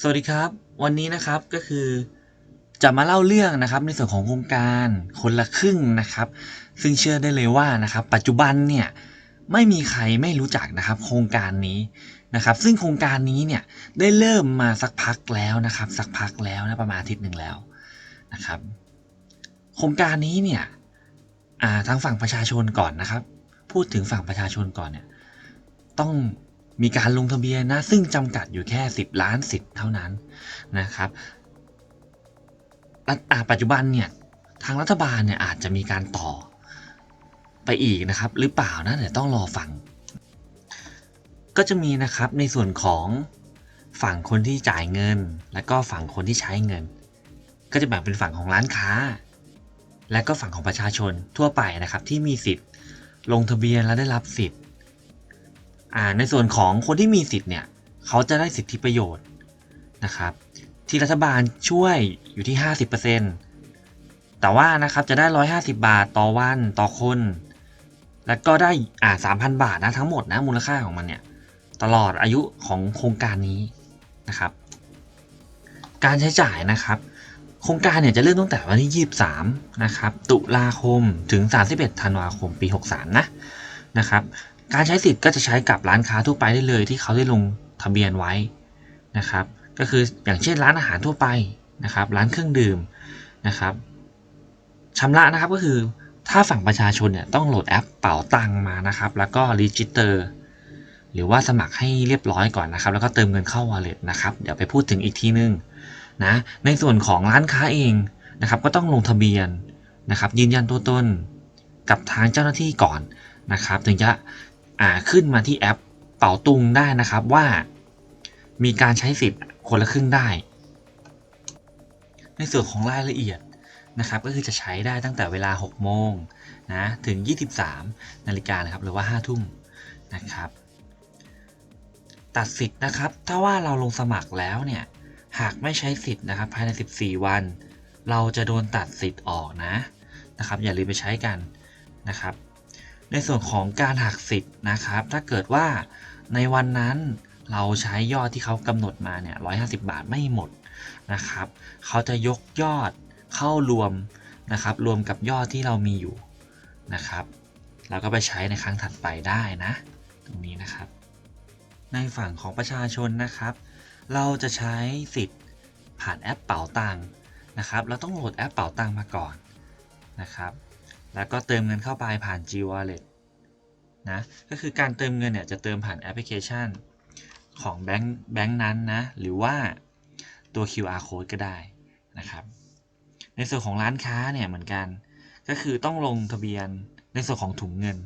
สวัสดีครับ วันนี้นะครับก็คือจะมาเล่าเรื่องนะครับในส่วนของโครงการคนละครึ่งนะครับ ซึ่งเชื่อได้เลยว่านะครับ ปัจจุบันเนี่ยไม่มีใครไม่รู้จักนะครับโครงการนี้นะครับ ซึ่งโครงการนี้เนี่ยได้เริ่มมาสักพักแล้วนะครับ สักพักแล้วนะประมาณอาทิตย์หนึ่งแล้วนะครับ โครงการนี้เนี่ยทางฝั่งประชาชนก่อนนะครับ พูดถึงฝั่งประชาชนก่อนเนี่ยต้อง มีการลงทะเบียนนะซึ่งจำกัดอยู่แค่ 10 ล้านสิทธิ์เท่านั้นนะครับปัจจุบันเนี่ยทางรัฐบาลเนี่ยอาจจะมีการต่อไปอีกนะครับ หรือเปล่านะเดี๋ยวต้องรอฟัง ก็จะมีนะครับในส่วนของฝั่งคนที่จ่ายเงิน และก็ฝั่งคนที่ใช้เงิน ก็จะแบ่งเป็นฝั่งของร้านค้า และก็ฝั่งของประชาชนทั่วไปนะครับที่มีสิทธิ์ ลงทะเบียนและได้รับสิทธิ์ อ่าในส่วนของคนที่มีสิทธิ์เนี่ยเขาจะได้สิทธิประโยชน์นะครับ ที่รัฐบาลช่วยอยู่ที่ 50%แต่ว่านะครับจะได้ 150 บาทต่อวันต่อคน แล้วก็ได้อ่า3,000 บาทนะทั้งหมดนะมูลค่าของมันเนี่ยตลอดอายุของโครงการนี้นะครับ การใช้จ่ายนะครับ โครงการเนี่ยจะเริ่มตั้งแต่วันที่ 23 นะครับ ตุลาคมถึง 31 ธันวาคมปี 63 นะนะครับ การใช้สิทธิ์ก็จะใช้กับร้านค้าทั่วไปได้เลยที่เขาได้ลงทะเบียนไว้นะครับ ก็คืออย่างเช่นร้านอาหารทั่วไปนะครับ ร้านเครื่องดื่มนะครับชำระนะครับก็คือถ้าฝั่งประชาชนเนี่ยต้องโหลดแอปเป๋าตังมานะครับ แล้วก็รีจิสเตอร์หรือว่าสมัครให้เรียบร้อยก่อนนะครับ แล้วก็เติมเงินเข้า wallet นะครับ เดี๋ยวไปพูดถึงอีกทีนึงนะ ในส่วนของร้านค้าเองนะครับ ก็ต้องลงทะเบียนนะครับ ยืนยันตัวตนกับทางเจ้าหน้าที่ก่อนนะครับ ถึงจะ อ่าขึ้นมาที่แอปเป่าตุงได้นะครับว่า มีการใช้สิทธิ์คนละครึ่งได้ ในส่วนของรายละเอียดนะครับก็คือจะใช้ได้ตั้งแต่เวลา 6 โมงนะถึง 23 นาฬิกานะครับหรือว่า 5 ทุ่มนะครับ ตัดสิทธิ์นะครับ ถ้าว่าเราลงสมัครแล้วเนี่ยหากไม่ใช้สิทธิ์นะครับภายใน 14 วัน เราจะโดนตัดสิทธิ์ออกนะนะครับ อย่าลืมไปใช้กันนะครับ ในส่วนของการหักสิทธิ์นะครับ ถ้าเกิดว่าในวันนั้นเราใช้ยอดที่เขากำหนดมาเนี่ย150 บาทไม่หมดนะครับ เขาจะยกยอดเข้ารวมนะครับ รวมกับยอดที่เรามีอยู่นะครับ เราก็ไปใช้ในครั้งถัดไปได้นะ ตรงนี้นะครับ ในฝั่งของประชาชนนะครับ เราจะใช้สิทธิ์ผ่านแอปเป๋าตังค์นะครับ เราต้องโหลดแอปเป๋าตังค์มาก่อนนะครับ แล้วก็เติมเงินเข้าไปผ่าน G Wallet นะ ก็คือการเติมเงินเนี่ยจะเติมผ่านแอปพลิเคชันของแบงค์แบงค์นั้นนะ หรือว่าตัว QR code ก็ได้นะครับ ในส่วนของร้านค้าเนี่ยเหมือนกัน ก็คือต้องลงทะเบียนในส่วนของถุงเงิน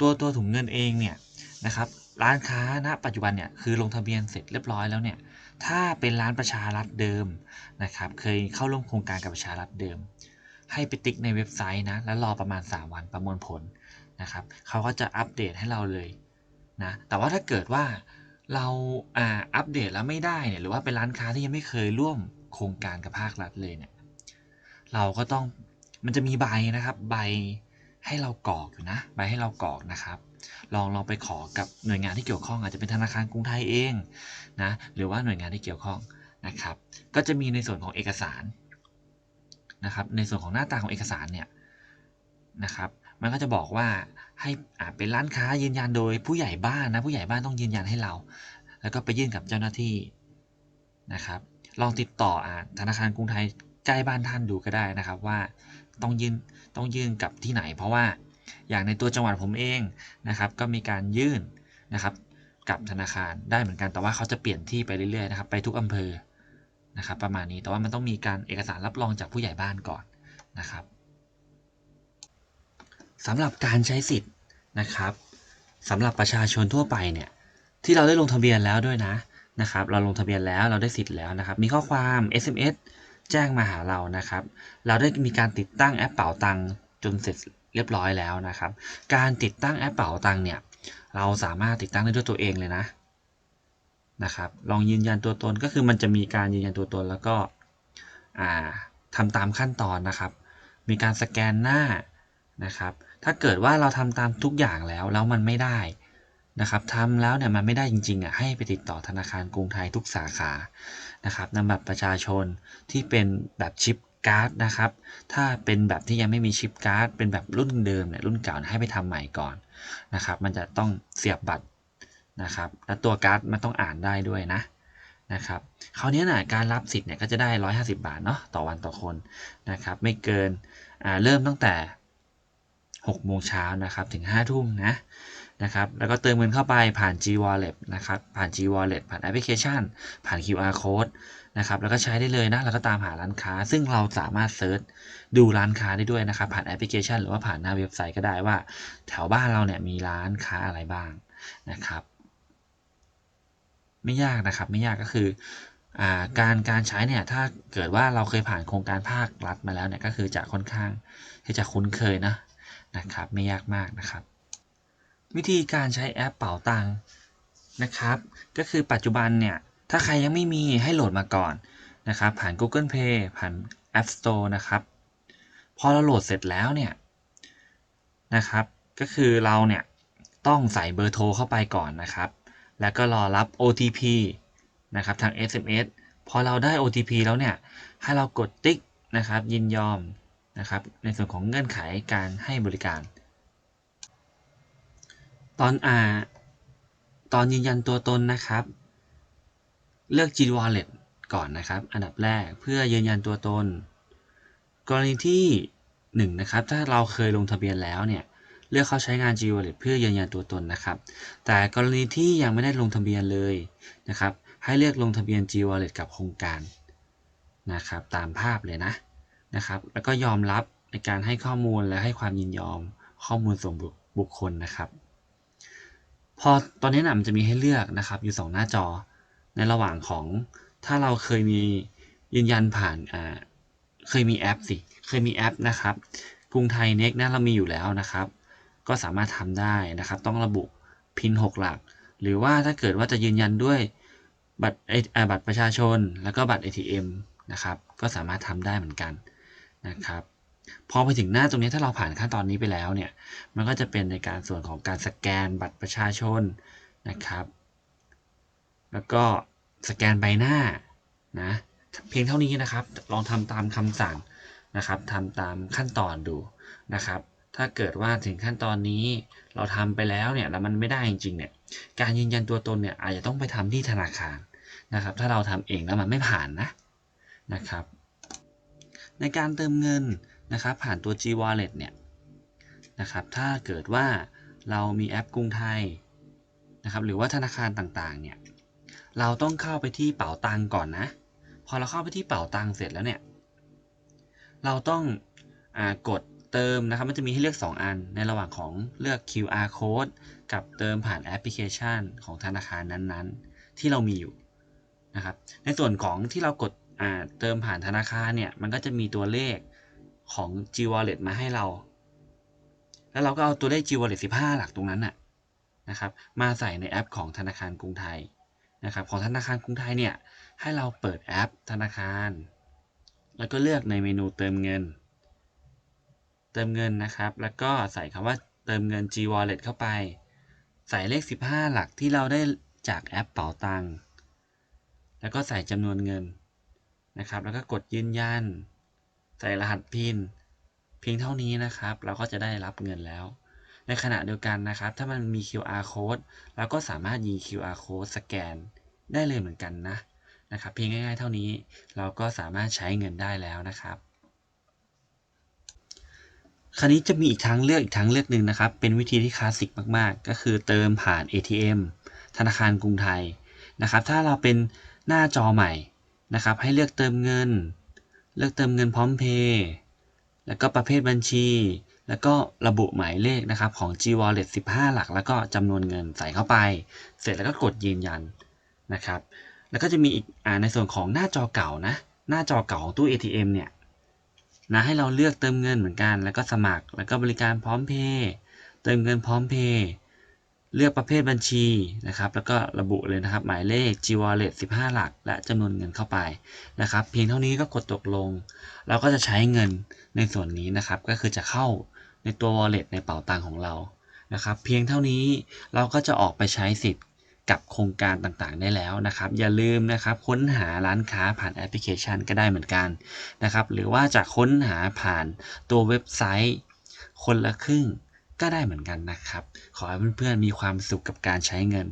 ตัวตัวถุงเงินเองเนี่ยนะครับร้านค้าณปัจจุบันเนี่ยคือลงทะเบียนเสร็จเรียบร้อยแล้วเนี่ยถ้าเป็นร้านประชารัฐเดิมนะครับเคยเข้าร่วมโครงการกับประชารัฐเดิม ให้ไปติ๊กในเว็บไซต์นะ แล้วรอประมาณ 3 วันประมวลผลนะครับเขาก็จะอัปเดตให้เราเลยนะ แต่ว่าถ้าเกิดว่าเราอ่าอัปเดตแล้วไม่ได้เนี่ย หรือว่าเป็นร้านค้าที่ยังไม่เคยร่วมโครงการกับภาครัฐเลยเนี่ย เราก็ต้อง มันจะมีใบนะครับ ใบให้เรากรอกอยู่นะ ใบให้เรากรอกนะครับ ลองลองไปขอกับหน่วยงานที่เกี่ยวข้องอาจจะเป็นธนาคารกรุงไทยเองนะ หรือว่าหน่วยงานที่เกี่ยวข้องนะครับ ก็จะมีในส่วนของเอกสาร นะครับในส่วนของหน้าตาของเอกสารเนี่ยนะครับมันก็จะบอกว่าให้อ่าเป็นร้านค้ายืนยันโดยผู้ใหญ่บ้านนะผู้ใหญ่บ้านต้องยืนยันให้เรา แล้วก็ไปยื่นกับเจ้าหน้าที่นะครับ ลองติดต่ออธนาคารกรุงไทยใกล้บ้านท่านดูก็ได้นะครับว่าต้องยื่นต้องยื่นกับที่ไหน เพราะว่าอย่างในตัวจังหวัดผมเองนะครับ ก็มีการยื่นนะครับกับธนาคารได้เหมือนกันแต่ว่าเขาจะเปลี่ยนที่ไปเรื่อยๆนะครับ ไปทุกอำเภอ นะครับประมาณนี้แต่ว่ามันต้องมีการเอกสารรับรองจากผู้ใหญ่บ้านก่อนนะครับสำหรับการใช้สิทธิ์นะครับสำหรับประชาชนทั่วไปเนี่ยที่เราได้ลงทะเบียนแล้วด้วยนะนะครับ เราลงทะเบียนแล้วเราได้สิทธิ์แล้วนะครับ มีข้อความ SMS แจ้งมาหาเรานะครับ เราได้มีการติดตั้งแอปเป๋าตังจนเสร็จเรียบร้อยแล้วนะครับ การติดตั้งแอปเป๋าตังเนี่ยเราสามารถติดตั้งได้ด้วยตัวเองเลยนะ นะครับ ลองยืนยันตัวตนก็คือมันจะมีการยืนยันตัวตนแล้วก็ทำตามขั้นตอนนะครับ มีการสแกนหน้านะครับ ถ้าเกิดว่าเราทำตามทุกอย่างแล้วแล้วมันไม่ได้นะครับทำแล้วเนี่ยมันไม่ได้จริงๆอะให้ไปติดต่อธนาคารกรุงไทยทุกสาขานะครับนำบัตรประชาชนที่เป็นแบบชิปการ์ดนะครับ ถ้าเป็นแบบที่ยังไม่มีชิปการ์ดเป็นแบบรุ่นเดิมเนี่ยรุ่นเก่าให้ไปทำใหม่ก่อนนะครับ มันจะต้องเสียบบัตร นะครับและตัวการ์ดมันต้องอ่านได้ด้วยนะนะครับคราวนี้นะการรับสิทธิ์เนี่ยก็จะได้ 150 บาทเนาะต่อวันต่อคนนะครับไม่เกินเริ่มตั้งแต่6โมงเช้านะครับถึง5ทุ่มนะนะครับแล้วก็เติมเงินเข้าไปผ่าน G Wallet นะครับผ่าน G Wallet ผ่านแอปพลิเคชัน ผ่าน QR Code นะครับแล้วก็ใช้ได้เลยนะแล้วก็ตามหาร้านค้า ซึ่งเราสามารถเซิร์ชดูร้านค้าได้ด้วยนะครับผ่านแอปพลิเคชัน หรือว่าผ่านหน้าเว็บไซต์ก็ได้ว่า แถวบ้านเราเนี่ยมีร้านค้าอะไรบ้างนะครับ ไม่ยากนะครับ ไม่ยากก็คืออการการใช้เนี่ยถ้าเกิดว่าเราเคยผ่านโครงการภาครัฐมาแล้วเนี่ยก็คือจะค่อนข้างที่จะคุ้นเคยนะนะครับ ไม่ยากมากนะครับ วิธีการใช้แอปเป๋าตังนะครับ ก็คือปัจจุบันเนี่ยถ้าใครยังไม่มีให้โหลดมาก่อนนะครับ ผ่าน Google Play ผ่าน App Store นะครับ พอเราโหลดเสร็จแล้วเนี่ยนะครับ ก็คือเราเนี่ยต้องใส่เบอร์โทรเข้าไปก่อนนะครับ แล้วก็รอรับ OTP นะครับทาง SMS พอเราได้ OTP แล้วเนี่ย ให้เรากดติ๊กนะครับ ยินยอมนะครับ ในส่วนของเงื่อนไขการให้บริการ ตอนอ่าตอนยืนยันตัวตนนะครับ เลือก G Wallet ก่อนนะครับ อันดับแรกเพื่อยืนยันตัวตน กรณีที่1นงนะครับ ถ้าเราเคยลงทะเบียนแล้วเนี่ย เลือกเข้าใช้งาน G Wallet เพื่อยืนยันตัวตนนะครับ แต่กรณีที่ยังไม่ได้ลงทะเบียนเลยนะครับ ให้เลือกลงทะเบียน G Wallet กับโครงการนะครับ ตามภาพเลยนะนะครับ แล้วก็ยอมรับในการให้ข้อมูลและให้ความยินยอมข้อมูลส่วนบุคคลนะครับ พอตอนนี้นะมันจะมีให้เลือกนะครับ อยู่ 2 หน้าจอ ในระหว่างของถ้าเราเคยมียืนยันผ่านอ่าเคยมีแอปสิ เคยมีแอปนะครับกรุงไทยเน็กนะเรามีอยู่แล้วนะครับ ก็สามารถทำได้นะครับ ต้องระบุพิน 6 หลัก หรือว่าถ้าเกิดว่าจะยืนยันด้วยบัตรเอ่อบัตรประชาชน แล้วก็บัตร ATM นะครับก็สามารถทำได้เหมือนกันนะครับพอไปถึงหน้าตรงนี้ถ้าเราผ่านขั้นตอนนี้ไปแล้วเนี่ยมันก็จะเป็นในการส่วนของการสแกนบัตรประชาชนนะครับ แล้วก็สแกนใบหน้านะเพียงเท่านี้นะครับ ลองทำตามคำสั่งนะครับทำตามขั้นตอนดูนะครับ ถ้าเกิดว่าถึงขั้นตอนนี้เราทำไปแล้วเนี่ยแล้วมันไม่ได้จริงๆเนี่ยการยืนยันตัวตนเนี่ยอาจจะต้องไปทำที่ธนาคารนะครับ ถ้าเราทำเองแล้วมันไม่ผ่านนะนะครับ ในการเติมเงินนะครับผ่านตัว G Wallet เนี่ยนะครับถ้าเกิดว่าเรามีแอปกรุงไทยนะครับหรือว่าธนาคารต่างๆเนี่ยเราต้องเข้าไปที่เป๋าตังก่อนนะ พอเราเข้าไปที่เป๋าตังเสร็จแล้วเนี่ยเราต้องอกด เติมนะครับมันจะมีให้เลือก 2 อัน ในระหว่างของเลือก QR code กับเติมผ่านแอปพลิเคชัน ของธนาคารนั้นๆ ที่เรามีอยู่นะครับในส่วนของที่เรากดเติมผ่านธนาคารเนี่ยมันก็จะมีตัวเลขของ G Wallet มาให้เรา แล้วเราก็เอาตัวเลข G Wallet 15 หลักตรงนั้นน่ะนะครับมาใส่ในแอปของธนาคารกรุงไทยนะครับของธนาคารกรุงไทยเนี่ยให้เราเปิดแอปธนาคาร แล้วก็เลือกในเมนูเติมเงิน เติมเงินนะครับ แล้วก็ใส่คำว่าเติมเงิน G Wallet เข้าไป ใส่เลข 15 หลักที่เราได้จากแอปเป๋าตังค์แล้วก็ใส่จำนวนเงินนะครับ แล้วก็กดยืนยัน ใส่รหัสพินเพียงเท่านี้นะครับ เราก็จะได้รับเงินแล้ว ในขณะเดียวกันนะครับ ถ้ามันมี QR code เราก็สามารถยิง QR code สแกนได้เลยเหมือนกันนะนะครับ เพียงง่ายๆเท่านี้เราก็สามารถใช้เงินได้แล้วนะครับ คราวนี้จะมีอีกทางเลือกอีกทางเลือกหนึ่งนะครับ เป็นวิธีที่คลาสสิกมากๆ ก็คือเติมผ่าน ATM ธนาคารกรุงไทยนะครับ ถ้าเราเป็นหน้าจอใหม่นะครับ ให้เลือกเติมเงิน เลือกเติมเงินพร้อมเพย์แล้วก็ประเภทบัญชี แล้วก็ระบุหมายเลขนะครับของ G Wallet 15 หลัก แล้วก็จำนวนเงินใส่เข้าไป เสร็จแล้วก็กดยืนยันนะครับ แล้วก็จะมีอีกอในส่วนของหน้าจอเก่านะ หน้าจอเก่าของตู้ ATM เนี่ย นะให้เราเลือกเติมเงินเหมือนกัน แล้วก็สมัคร แล้วก็บริการพร้อมเพย์เติมเงินพร้อมเพย์เลือกประเภทบัญชีนะครับ แล้วก็ระบุเลยนะครับ หมายเลข G Wallet 15 หลัก และจำนวนเงินเข้าไปนะครับ เพียงเท่านี้ก็กดตกลง เราก็จะใช้เงินในส่วนนี้นะครับ ก็คือจะเข้าในตัว wallet ในเป๋าตังของเรานะครับ เพียงเท่านี้เราก็จะออกไปใช้สิทธิ์ กับโครงการต่างๆ ได้แล้วนะครับ อย่าลืมนะครับค้นหาร้านค้าผ่านแอปพลิเคชันก็ได้เหมือนกันนะครับ หรือว่าจะค้นหาผ่านตัวเว็บไซต์คนละครึ่งก็ได้เหมือนกันนะครับ ขอให้เพื่อนๆมีความสุขกับการใช้เงิน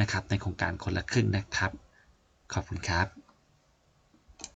นะครับ ในโครงการคนละครึ่งนะครับ ขอบคุณครับ